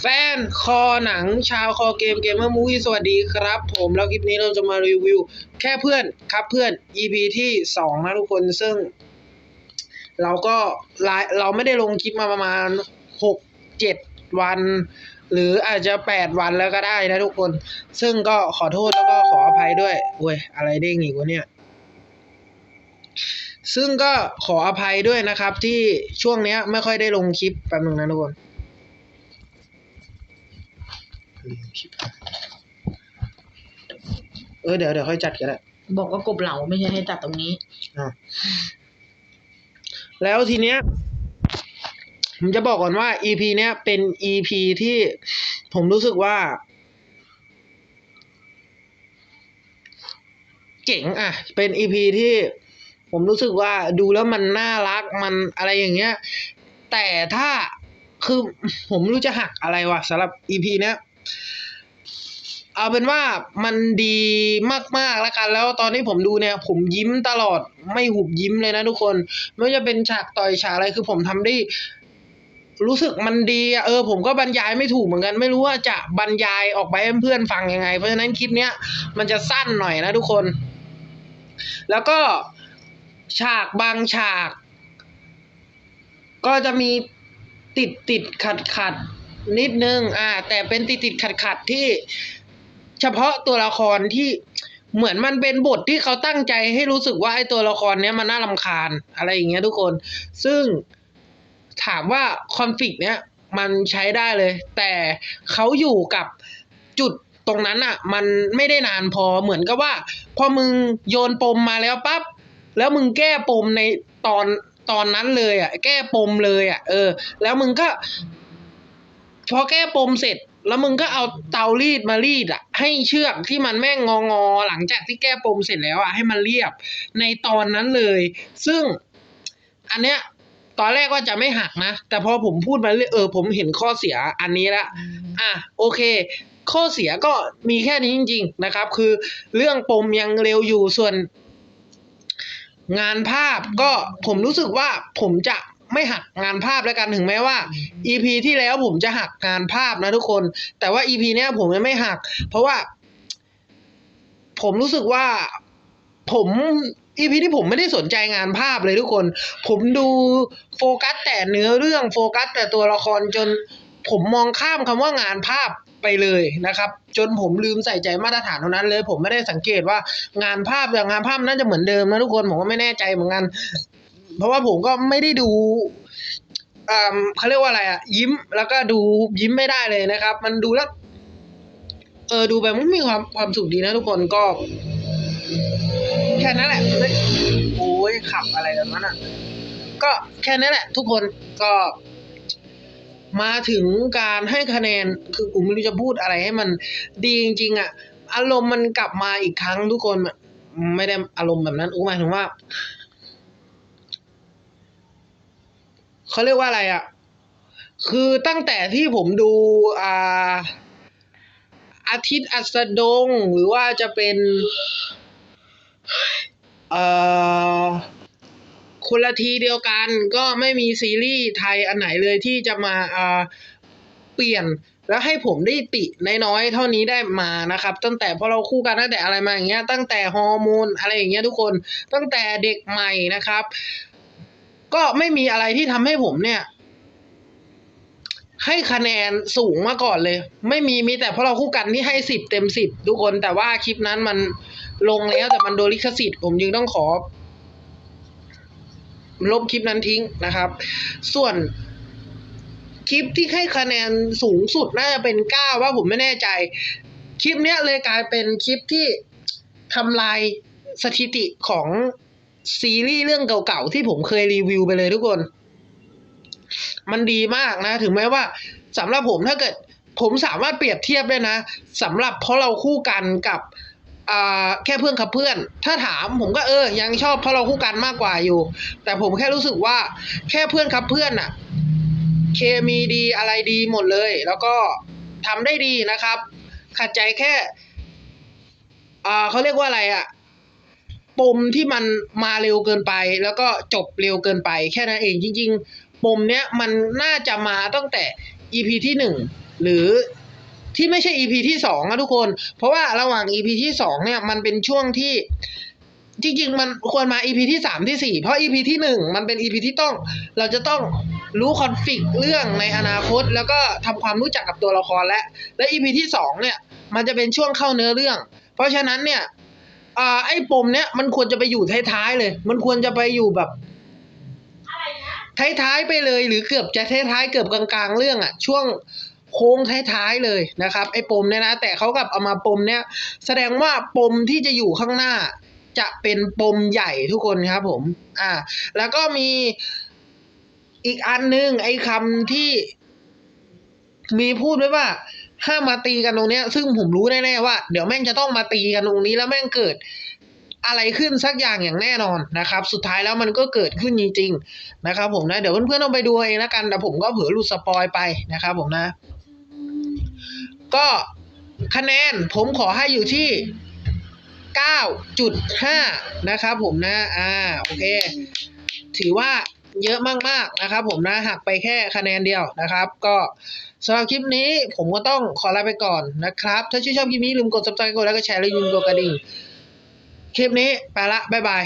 แฟนคอหนังชาวคอเกมเกมเมอร์มูวี่สวัสดีครับ ผมแล้วคลิปนี้เราจะมารีวิว แค่เพื่อนครับเพื่อน EP ที่สองนะทุกคนซึ่ง เราก็ไลเราไม่ได้ลงคลิปมาประมาณหกเจ็ดวัน หรืออาจจะแปดวันแล้วก็ได้นะทุกคน ซึ่งก็ขอโทษแล้วก็ขออภัยด้วยโอ้ยอะไรเด้งอีกวะเนี่ยซึ่งก็ขออภัยด้วยนะครับที่ช่วงเนี้ยไม่ค่อยได้ลงคลิปแป๊บนึงนะทุกคน เออเดี๋ยวเดี๋ยวค่อยจัดก็ได้บอกว่ากบเหลาไม่ใช่ให้ตัดตรงนี้ อะแล้วทีเนี้ยผมจะบอกก่อนว่า EP เนี้ยเป็น EP ที่ผมรู้สึกว่า เจ๋งอะ เป็น EP ที่ผมรู้สึกว่าดูแล้วมันน่ารักมันอะไรอย่างเงี้ย แต่ถ้าคือผมไม่รู้จะหักอะไรวะสำหรับ EP เนี้ย เอาเป็นว่ามันดีมากๆแล้วกัน แล้วตอนที่ผมดูเนี่ย ผมยิ้มตลอดไม่หุบยิ้มเลยนะทุกคน ไม่ว่าจะเป็นฉากต่อยฉากอะไรคือผมทำได้ รู้สึกมันดีอเออ ผมก็บรรยายไม่ถูกเหมือนกัน ไม่รู้ว่าจะบรรยายออกไปให้เพื่อนฟังยังไง เพราะฉะนั้นคลิปเนี้ยมันจะสั้นหน่อยนะทุกคน แล้วก็ฉากบางฉาก ก็จะมีติดติดขัดขัด นิดนึง อ่า แต่เป็นติดติดขัดขัดที่เฉพาะตัวละครที่เหมือนมันเป็นบทที่เขาตั้งใจให้รู้สึกว่าไอ้ตัวละครเนี้ยมันน่ารำคาญอะไรอย่างเงี้ยทุกคน ซึ่งถามว่าคอนฟ lict เนี้ยมันใช้ได้เลย แต่เขาอยู่กับจุดตรงนั้นอะมันไม่ได้นานพอเหมือนกับว่า พอมึงโยนปมมาแล้วปั๊บแล้วมึงแก้ปมในตอนตอนนั้นเลยอะแก้ปมเลยอะเออ แล้วมึงก็ พอแก้ปมเสร็จ แล้วมึงก็เอาเตารีดมารีดอะ ให้เชือกที่มันแม่งงองอๆหลังจากที่แก้ปมเสร็จแล้วอะให้มันเรียบในตอนนั้นเลย ซึ่งอันเนี้ยตอนแรกว่าจะไม่หักนะ แต่พอผมพูดมาเรื่อยเออผมเห็นข้อเสียอันนี้ละอะโอเค ข้อเสียก็มีแค่นี้จริง ๆนะครับ คือเรื่องปมยังเร็วอยู่ส่วน งานภาพก็ผมรู้สึกว่าผมจะ ไม่หักงานภาพแล้วกันถึงแม้ว่า EP ที่แล้วผมจะหักงานภาพนะทุกคน แต่ว่า EP เนี้ยผมยังไม่หัก เพราะว่า ผมรู้สึกว่าผม EP ที่ผมไม่ได้สนใจงานภาพเลยทุกคน ผมดูโฟกัสแต่เนื้อเรื่องโฟกัสแต่ตัวละครจนผมมองข้ามคำว่างานภาพไปเลยนะครับ จนผมลืมใส่ใจมาตรฐานเท่านั้นเลย ผมไม่ได้สังเกตว่างานภาพอย่างงานภาพน่าจะเหมือนเดิมนะทุกคนผมก็ไม่แน่ใจเหมือนกัน เพราะว่าผมก็ไม่ได้ดูอ่าเขาเรียกว่าอะไรอะยิ้มแล้วก็ดูยิ้มไม่ได้เลยนะครับ มันดูแล้ว เออดูไปมันมีความความสุขดีนะทุกคนก็ แค่นั้นแหละโอ้ยขับอะไรแบบนั้นอะ ก็แค่นั้นแหละ ทุกคนก็ มาถึงการให้คะแนนคือผมไม่รู้จะพูดอะไรให้มันดีจริงๆอะ อารมณ์มันกลับมาอีกครั้งทุกคนไม่ได้อารมณ์แบบนั้นอู้หมายถึงว่า เขาเรียกว่าอะไรอะ คือตั้งแต่ที่ผมดูอ่าอาทิตย์อัสดง หรือว่าจะเป็นเอ่อคนละทีเดียวกันก็ไม่มีซีรีส์ไทยอันไหนเลยที่จะมาอ่าเปลี่ยนแล้วให้ผมได้ติน้อยๆเท่านี้ได้มานะครับ ตั้งแต่พอเราคู่กันตั้งแต่อะไรมาอย่างเงี้ยตั้งแต่ฮอร์โมนอะไรอย่างเงี้ยทุกคนตั้งแต่เด็กใหม่นะครับ ก็ไม่มีอะไรที่ทำให้ผมเนี่ย ให้คะแนนสูงมาก่อนเลย ไม่มีมีแต่เพราะเราคู่กันที่ให้สิบเต็มสิบทุกคน แต่ว่าคลิปนั้นมันลงแล้วแต่มันโดนลิขสิทธิ์ผมจึงต้องขอ ลบคลิปนั้นทิ้งนะครับ ส่วนคลิปที่ให้คะแนนสูงสุดน่าจะเป็นเก้าว่าผมไม่แน่ใจ คลิปเนี้ยเลยกลายเป็นคลิปที่ทำลายสถิติของ ซีรีส์เรื่องเก่าๆที่ผมเคยรีวิวไปเลยทุกคน มันดีมากนะ ถึงแม้ว่าสำหรับผมถ้าเกิดผมสามารถเปรียบเทียบได้นะสำหรับเพราะเราคู่กันกับอ่าแค่เพื่อนกับเพื่อน ถ้าถามผมก็เออ ยังชอบเพราะเราคู่กันมากกว่าอยู่ แต่ผมแค่รู้สึกว่าแค่เพื่อนครับเพื่อนอะเคมีดีอะไรดีหมดเลย แล้วก็ทำได้ดีนะครับ ขัดใจแค่อ่าเขาเรียกว่าอะไรอะ ปมที่มันมาเร็วเกินไป แล้วก็จบเร็วเกินไป แค่นั้นเองจริง ๆ ปมเนี้ยมันน่าจะมาตั้งแต่ EP ที่หนึ่งหรือที่ไม่ใช่ EP ที่สองนะทุกคน เพราะว่าระหว่าง EP ที่สองเนี่ยมันเป็นช่วงที่จริงๆ มันควรมา EP ที่สามที่สี่เพราะ EP ที่หนึ่งมันเป็น EP ที่ต้องเราจะต้องรู้คอนฟ lict เรื่องในอนาคต แล้วก็ทำความรู้จักกับตัวละครและและ EP ที่สองเนี่ยมันจะเป็นช่วงเข้าเนื้อเรื่อง เพราะฉะนั้นเนี่ย อ่าไอ้ปมเนี่ยมันควรจะไปอยู่ท้ายๆเลย มันควรจะไปอยู่แบบท้ายๆไปเลยหรือเกือบจะท้ายๆเกือบกลางๆ เรื่องอะช่วงโค้งท้ายๆเลยนะครับไอ้ปมเนี่ยนะแต่เขากลับเอามาปมเนี่ยแสดงว่าปมที่จะอยู่ข้างหน้า จะเป็นปมใหญ่ทุกคนครับผมอ่าแล้วก็มีอีกอันหนึงไอ้คำที่มีพูดไว้ว่า ห้ามมาตีกันตรงเนี้ย ซึ่งผมรู้แน่ๆว่า เดี๋ยวแม่งจะต้องมาตีกันตรงนี้แล้วแม่งเกิดอะไรขึ้นสักอย่างอย่างแน่นอนนะครับ สุดท้ายแล้วมันก็เกิดขึ้นจริงๆนะครับ ผมนะเดี๋ยวเพื่อนๆต้องไปดูเองแล้วกันแต่ผมก็เผื่อหลุดสปอยไปนะครับ ผมนะ ก็คะแนนผมขอให้อยู่ที่ 9.5 นะครับผมนะ อ่า โอเค ถือว่า เยอะมากๆนะครับ ผมนะหักไปแค่คะแนนเดียวนะครับ ก็สำหรับคลิปนี้ผมก็ต้องขอลาไปก่อนนะครับ ถ้าชื่นชอบคลิปนี้ลืมกด subscribe กดไลค์กดแชร์และย่าลืมกดกระดิ่งคลิปนี้ไปละบ๊ายบาย